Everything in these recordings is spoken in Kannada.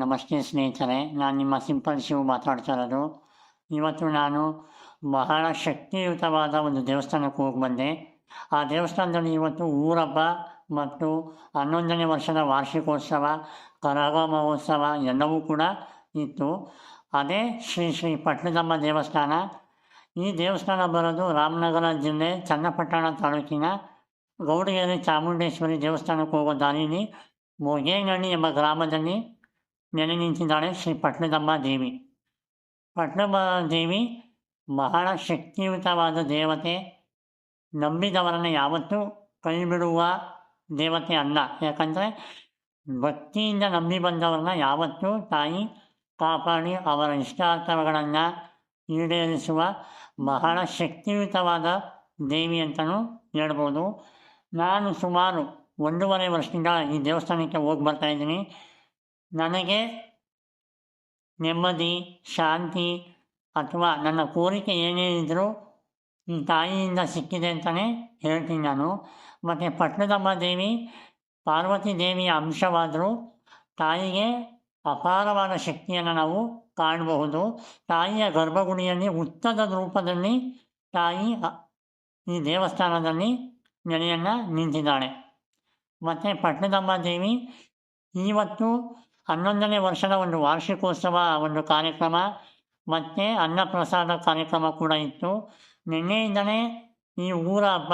ನಮಸ್ತೆ ಸ್ನೇಹಿತರೆ, ನಾನು ನಿಮ್ಮ ಸಿಂಪಲ್ ಶಿವ್ ಮಾತಾಡ್ತಾ ಇರೋದು ಇವತ್ತು ನಾನು ಬಹಳ ಶಕ್ತಿಯುತವಾದ ಒಂದು ದೇವಸ್ಥಾನಕ್ಕೆ ಹೋಗಿ ಬಂದೆ. ಆ ದೇವಸ್ಥಾನದಲ್ಲಿ ಇವತ್ತು ಊರಬ್ಬ ಮತ್ತು ಹನ್ನೊಂದನೇ ವರ್ಷದ ವಾರ್ಷಿಕೋತ್ಸವ, ಕರಗ ಮಹೋತ್ಸವ ಎಲ್ಲವೂ ಕೂಡ ಇತ್ತು. ಅದೇ ಶ್ರೀ ಶ್ರೀ ಪಟ್ಟಣದಮ್ಮ ದೇವಸ್ಥಾನ. ಈ ದೇವಸ್ಥಾನ ಬರೋದು ರಾಮನಗರ ಜಿಲ್ಲೆ ಚನ್ನಪಟ್ಟಣ ತಾಲೂಕಿನ ಗೌಡಗೇರಿ ಚಾಮುಂಡೇಶ್ವರಿ ದೇವಸ್ಥಾನಕ್ಕೆ ಹೋಗೋ ದಾರಿಲಿ ಮೊಗೇನಹಳ್ಳಿ ಎಂಬ ಗ್ರಾಮದಲ್ಲಿ ನೆಲೆ ನಿಂತಿದ್ದಾಳೆ ಶ್ರೀ ಪಟ್ಟಣದಮ್ಮ ದೇವಿ ಪಟ್ಟಣಮ್ಮ ದೇವಿ ಬಹಳ ಶಕ್ತಿಯುತವಾದ ದೇವತೆ. ನಂಬಿದವರನ್ನು ಯಾವತ್ತೂ ಕೈ ಬಿಡುವ ದೇವತೆ ಅಲ್ಲ. ಯಾಕಂದರೆ ಭಕ್ತಿಯಿಂದ ನಂಬಿ ಬಂದವರನ್ನ ಯಾವತ್ತೂ ತಾಯಿ ಕಾಪಾಡಿ ಅವರ ಇಷ್ಟಾರ್ಥಗಳನ್ನು ಈಡೇರಿಸುವ ಬಹಳ ಶಕ್ತಿಯುತವಾದ ದೇವಿ ಅಂತಲೂ ಹೇಳ್ಬೋದು. ನಾನು ಸುಮಾರು ಒಂದೂವರೆ ವರ್ಷದಿಂದ ಈ ದೇವಸ್ಥಾನಕ್ಕೆ ಹೋಗಿ ಬರ್ತಾ ಇದ್ದೀನಿ. ನನಗೆ ನೆಮ್ಮದಿ, ಶಾಂತಿ ಅಥವಾ ನನ್ನ ಕೋರಿಕೆ ಏನೇ ಇದ್ದರೂ ತಾಯಿಯಿಂದ ಸಿಕ್ಕಿದೆ ಅಂತಲೇ ಹೇಳ್ತೀನಿ ನಾನು. ಮತ್ತು ಪಟ್ಟದಮ್ಮ ದೇವಿ, ಪಾರ್ವತಿ ದೇವಿಯ ಅಂಶವಾದರೂ ತಾಯಿಗೆ ಅಪಾರವಾದ ಶಕ್ತಿಯನ್ನು ನಾವು ಕಾಣಬಹುದು. ತಾಯಿಯ ಗರ್ಭಗುಡಿಯಲ್ಲಿ ಉತ್ತದ ರೂಪದಲ್ಲಿ ತಾಯಿ ಈ ದೇವಸ್ಥಾನದಲ್ಲಿ ನೆಲೆಯನ್ನು ನಿಂತಿದ್ದಾಳೆ. ಮತ್ತು ಪಟ್ಟದಮ್ಮ ದೇವಿ, ಇವತ್ತು ಹನ್ನೊಂದನೇ ವರ್ಷದ ಒಂದು ವಾರ್ಷಿಕೋತ್ಸವ, ಒಂದು ಕಾರ್ಯಕ್ರಮ, ಮತ್ತು ಅನ್ನಪ್ರಸಾದ ಕಾರ್ಯಕ್ರಮ ಕೂಡ ಇತ್ತು. ನಿನ್ನೆಯಿಂದಲೇ ಈ ಊರ ಹಬ್ಬ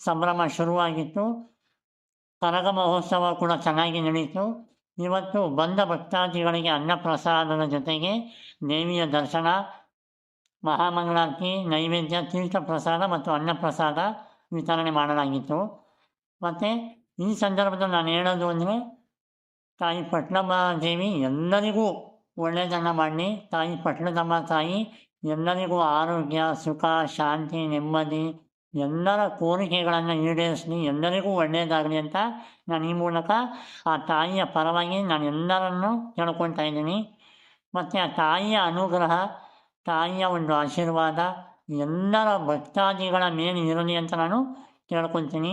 ಸಂಭ್ರಮ ಶುರುವಾಗಿತ್ತು. ಕರಗ ಮಹೋತ್ಸವ ಕೂಡ ಚೆನ್ನಾಗಿ ನಡೆಯಿತು ಇವತ್ತು ಬಂದ ಭಕ್ತಾದಿಗಳಿಗೆ ಅನ್ನಪ್ರಸಾದದ ಜೊತೆಗೆ ದೇವಿಯ ದರ್ಶನ, ಮಹಾಮಂಗಳಾರತಿ, ನೈವೇದ್ಯ ತೀರ್ಥ ಪ್ರಸಾದ ಮತ್ತು ಅನ್ನಪ್ರಸಾದ ವಿತರಣೆ ಮಾಡಲಾಗಿತ್ತು. ಮತ್ತು ಈ ಸಂದರ್ಭದಲ್ಲಿ ನಾನು ಹೇಳೋದು ಅಂದರೆ ತಾಯಿ ಪಟ್ಟಣಮ್ಮ ದೇವಿ ಎಲ್ಲರಿಗೂ ಒಳ್ಳೆಯದನ್ನು ಮಾಡಿ. ತಾಯಿ ಪಟ್ಟಣದಮ್ಮ ತಾಯಿ ಎಲ್ಲರಿಗೂ ಆರೋಗ್ಯ, ಸುಖ, ಶಾಂತಿ, ನೆಮ್ಮದಿ, ಎಲ್ಲರ ಕೋರಿಕೆಗಳನ್ನು ಈಡೇರಿಸಲಿ. ಎಲ್ಲರಿಗೂ ಒಳ್ಳೆಯದಾಗಲಿ ಅಂತ ನಾನು ಈ ಮೂಲಕ ಆ ತಾಯಿಯ ಪರವಾಗಿ ನಾನು ಎಲ್ಲರನ್ನು ಕೇಳ್ಕೊತಾ ಇದ್ದೀನಿ. ಮತ್ತು ಆ ತಾಯಿಯ ಅನುಗ್ರಹ, ತಾಯಿಯ ಒಂದು ಆಶೀರ್ವಾದ ಎಲ್ಲರ ಭಕ್ತಾದಿಗಳ ಮೇಲೆ ಇರಲಿ ಅಂತ ನಾನು ಕೇಳ್ಕೊತೀನಿ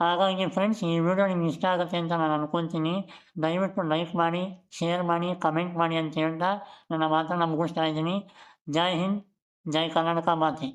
ಹಾಗಾಗಿ ಫ್ರೆಂಡ್ಸ್ ಈ ವಿಡಿಯೋ ನಿಮ್ಗೆ ಇಷ್ಟ ಆಗುತ್ತೆ ಅಂತ ನಾನು ಅನ್ಕೊತೀನಿ ದಯವಿಟ್ಟು ಲೈಕ್ ಮಾಡಿ ಶೇರ್ ಮಾಡಿ ಕಮೆಂಟ್ ಮಾಡಿ ಅಂತ ಹೇಳ್ತಾ ನನ್ನ ಮಾತನ್ನು ಮುಗಿಸ್ತಾ ಇದ್ದೀನಿ ಜೈ ಹಿಂದ್ ಜೈ ಕರ್ನಾಟಕ ಮಾತೆ